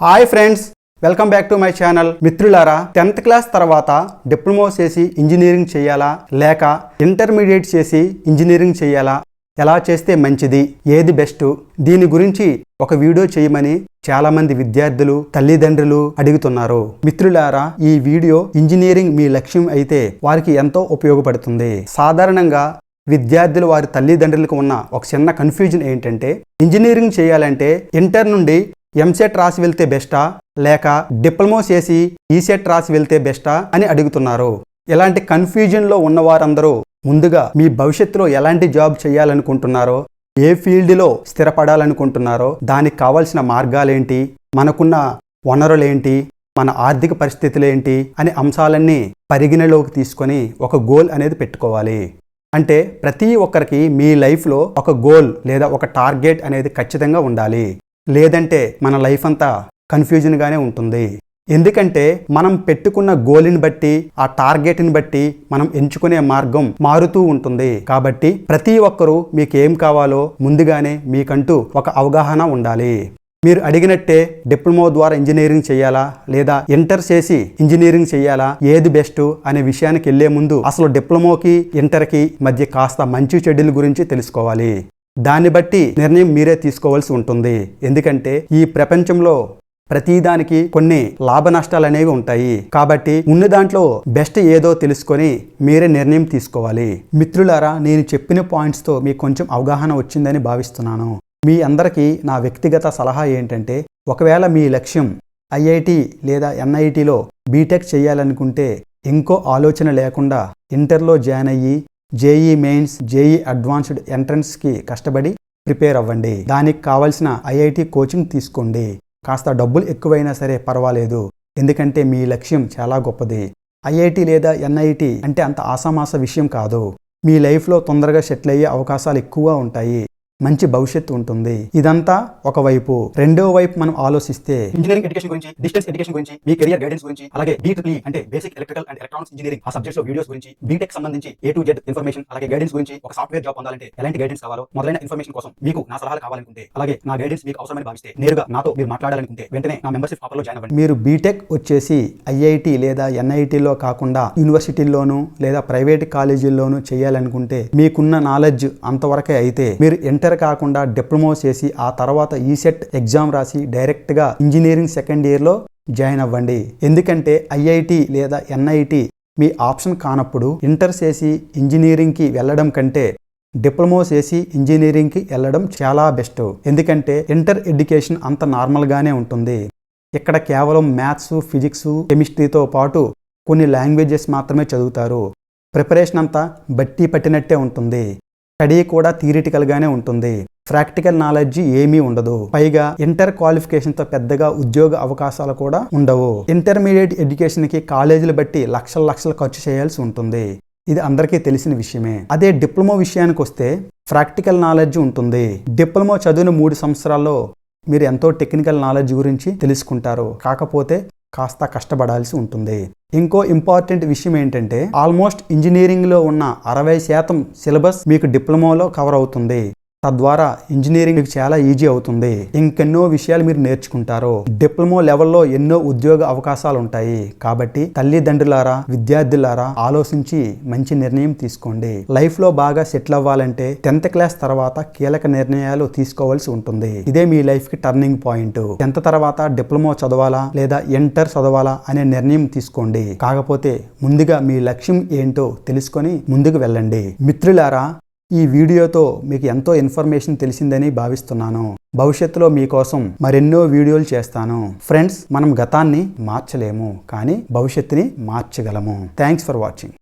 Hi friends welcome back to my channel మిత్రులారా tenth class తర్వాత diploma చేసి engineering చేయాలా? లేక ఇంటర్మీడియట్ చేసి ఇంజనీరింగ్ చేయాలా? ఎలా చేస్తే మంచిది? ఏది బెస్ట్ దీని గురించి ఒక వీడియో చేయమని చాలామంది విద్యార్థులు తల్లిదండ్రులు అడుగుతున్నారు. మిత్రులారా ఈ వీడియో ఇంజనీరింగ్ మీ లక్ష్యం అయితే వారికి ఎంతో ఉపయోగపడుతుంది. సాధారణంగా విద్యార్థులు వారి తల్లిదండ్రులకు ఉన్న ఒక చిన్న కన్ఫ్యూజన్ ఏంటంటే ఇంజనీరింగ్ చేయాలంటే ఇంటర్ నుండి ఎంసెట్ రాసి వెళ్తే బెస్టా? లేక డిప్లొమా చేసి e ఈసెట్ రాసి వెళ్తే బెస్టా? అని అడుగుతున్నారు. ఇలాంటి కన్ఫ్యూజన్లో ఉన్నవారందరూ ముందుగా మీ భవిష్యత్తులో ఎలాంటి జాబ్ చేయాలనుకుంటున్నారో ఏ ఫీల్డ్లో స్థిరపడాలనుకుంటున్నారో దానికి కావాల్సిన మార్గాలేంటి? మనకున్న వనరులేంటి? మన ఆర్థిక పరిస్థితులేంటి? అనే అంశాలన్నీ పరిగణలోకి తీసుకొని ఒక గోల్ అనేది పెట్టుకోవాలి. అంటే ప్రతి ఒక్కరికి మీ లైఫ్లో ఒక గోల్ లేదా ఒక టార్గెట్ అనేది ఖచ్చితంగా ఉండాలి. లేదంటే మన లైఫ్ అంతా కన్ఫ్యూజన్గానే ఉంటుంది. ఎందుకంటే మనం పెట్టుకున్న గోల్ని బట్టి ఆ టార్గెట్ని బట్టి మనం ఎంచుకునే మార్గం మారుతూ ఉంటుంది. కాబట్టి ప్రతి ఒక్కరూ మీకు ఏం కావాలో ముందుగానే మీకంటూ ఒక అవగాహన ఉండాలి. మీరు అడిగినట్టే డిప్లొమా ద్వారా ఇంజనీరింగ్ చేయాలా? లేదా ఇంటర్ చేసి ఇంజనీరింగ్ చేయాలా? ఏది బెస్ట్? అనే విషయానికి వెళ్ళే ముందు అసలు డిప్లొమాకి ఇంటర్కి మధ్య కాస్త మంచి చెడ్డల గురించి తెలుసుకోవాలి. దాన్ని బట్టి నిర్ణయం మీరే తీసుకోవాల్సి ఉంటుంది. ఎందుకంటే ఈ ప్రపంచంలో ప్రతిదానికి కొన్ని లాభ నష్టాలు అనేవి ఉంటాయి. కాబట్టి ఉన్న దాంట్లో బెస్ట్ ఏదో తెలుసుకొని మీరే నిర్ణయం తీసుకోవాలి. మిత్రులారా నేను చెప్పిన పాయింట్స్తో మీకు కొంచెం అవగాహన వచ్చిందని భావిస్తున్నాను. మీ అందరికీ నా వ్యక్తిగత సలహా ఏంటంటే ఒకవేళ మీ లక్ష్యం ఐఐటి లేదా ఎన్ఐటిలో బీటెక్ చేయాలనుకుంటే ఇంకో ఆలోచన లేకుండా ఇంటర్లో జాయిన్ అయ్యి జేఈ మెయిన్స్ జేఈ అడ్వాన్స్డ్ ఎంట్రన్స్కి కష్టపడి ప్రిపేర్ అవ్వండి. దానికి కావాల్సిన ఐఐటి కోచింగ్ తీసుకోండి. కాస్త డబ్బులు ఎక్కువైనా సరే పర్వాలేదు. ఎందుకంటే మీ లక్ష్యం చాలా గొప్పది. ఐఐటి లేదా ఎన్ఐటి అంటే అంత ఆసామాస విషయం కాదు. మీ లైఫ్లో తొందరగా సెటిల్ అయ్యే అవకాశాలు ఎక్కువ ఉంటాయి. మంచి భవిష్యత్తు ఉంటుంది. ఇదంతా ఒకవైపు రెండో వైపు మనం ఆలోచిస్తే ఇంజనీరింగ్ ఎడ్యుకేషన్ గురించి డిస్టెన్స్ ఎడ్యుకేషన్ గురించి మీ కెరియర్ గైడెన్స్ గురించి అలాగే బీట్రీ అంటే basic electrical and electronics engineering ఆ సబ్జెక్ట్స్లో వీడియోస్ గురించి బీటెక్ సంబంధించి ఏ టు జెడ్ ఇన్ఫర్మేషన్ అలాగే గైడెన్స్ గురించి ఒక సాఫ్ట్వేర్ జాబ్ పొందాలంటే ఎలాంటి గైడెన్స్ కావాలో మొదలైన ఇన్ఫర్మేషన్ కోసం మీకు నా సలహాలు కావాలనుకుంటే అలాగే నా గైడెన్స్ మీకు అవసరమని భావిస్తే నేరుగా నాతో మీరు మాట్లాడాలనుకుంటే వెంటనే నా మెంబర్షిప్ ఆఫర్లో జాయిన్ అవ్వండి. మీరు బీటెక్ వచ్చేసి ఐఐటి లేదా ఎన్ఐటిలో కాకుండా యూనివర్సిటీల్లోనూ లేదా ప్రైవేట్ కాలేజీల్లోనూ చేయాలనుకుంటే మీకున్న నాలెడ్జ్ అంతవరకే అయితే మీరు ఇంటర్ కాకుండా డిప్లొమా చేసి ఆ తర్వాత ఈసెట్ ఎగ్జామ్ రాసి డైరెక్ట్గా ఇంజనీరింగ్ సెకండ్ ఇయర్లో జాయిన్ అవ్వండి. ఎందుకంటే ఐఐటి లేదా ఎన్ఐటి మీ ఆప్షన్ కానప్పుడు ఇంటర్ చేసి ఇంజనీరింగ్కి వెళ్ళడం కంటే డిప్లొమా చేసి ఇంజనీరింగ్కి వెళ్ళడం చాలా బెస్ట్. ఎందుకంటే ఇంటర్ ఎడ్యుకేషన్ అంత నార్మల్గానే ఉంటుంది. ఇక్కడ కేవలం మ్యాథ్స్ ఫిజిక్స్ కెమిస్ట్రీతో పాటు కొన్ని లాంగ్వేజెస్ మాత్రమే చదువుతారు. ప్రిపరేషన్ అంతా బట్టి పట్టినట్టే ఉంటుంది. స్టడీ కూడా థియరిటికల్గానే ఉంటుంది. ప్రాక్టికల్ నాలెడ్జ్ ఏమీ ఉండదు. పైగా ఇంటర్ క్వాలిఫికేషన్తో పెద్దగా ఉద్యోగ అవకాశాలు కూడా ఉండవు. ఇంటర్మీడియట్ ఎడ్యుకేషన్కి కాలేజీలు బట్టి లక్షల లక్షలు ఖర్చు చేయాల్సి ఉంటుంది. ఇది అందరికీ తెలిసిన విషయమే. అదే డిప్లొమా విషయానికి వస్తే ప్రాక్టికల్ నాలెడ్జ్ ఉంటుంది. డిప్లొమా చదివిన మూడు సంవత్సరాల్లో మీరు ఎంతో టెక్నికల్ నాలెడ్జ్ గురించి తెలుసుకుంటారు. కాకపోతే కాస్త కష్టపడాల్సి ఉంటుంది. ఇంకో ఇంపార్టెంట్ విషయం ఏంటంటే ఆల్మోస్ట్ ఇంజనీరింగ్లో ఉన్న అరవై శాతం సిలబస్ మీకు డిప్లొమాలో కవర్ అవుతుంది. తద్వారా ఇంజనీరింగ్ మీకు చాలా ఈజీ అవుతుంది. ఇంకెన్నో విషయాలు మీరు నేర్చుకుంటారు. డిప్లొమో లెవెల్లో ఎన్నో ఉద్యోగ అవకాశాలు ఉంటాయి. కాబట్టి తల్లిదండ్రులారా విద్యార్థులారా ఆలోచించి మంచి నిర్ణయం తీసుకోండి. లైఫ్లో బాగా సెటిల్ అవ్వాలంటే టెన్త్ క్లాస్ తర్వాత కీలక నిర్ణయాలు తీసుకోవాల్సి ఉంటుంది. ఇదే మీ లైఫ్కి టర్నింగ్ పాయింట్. టెన్త్ తర్వాత డిప్లొమా చదవాలా లేదా ఇంటర్ చదవాలా అనే నిర్ణయం తీసుకోండి. కాకపోతే ముందుగా మీ లక్ష్యం ఏంటో తెలుసుకొని ముందుకు వెళ్ళండి. మిత్రులారా ఈ వీడియోతో మీకు ఎంతో ఇన్ఫర్మేషన్ తెలిసిందని భావిస్తున్నాను. భవిష్యత్తులో మీకోసం మరెన్నో వీడియోలు చేస్తాను. ఫ్రెండ్స్ మనం గతాన్ని మార్చలేము కానీ భవిష్యత్తుని మార్చగలము. Thanks for watching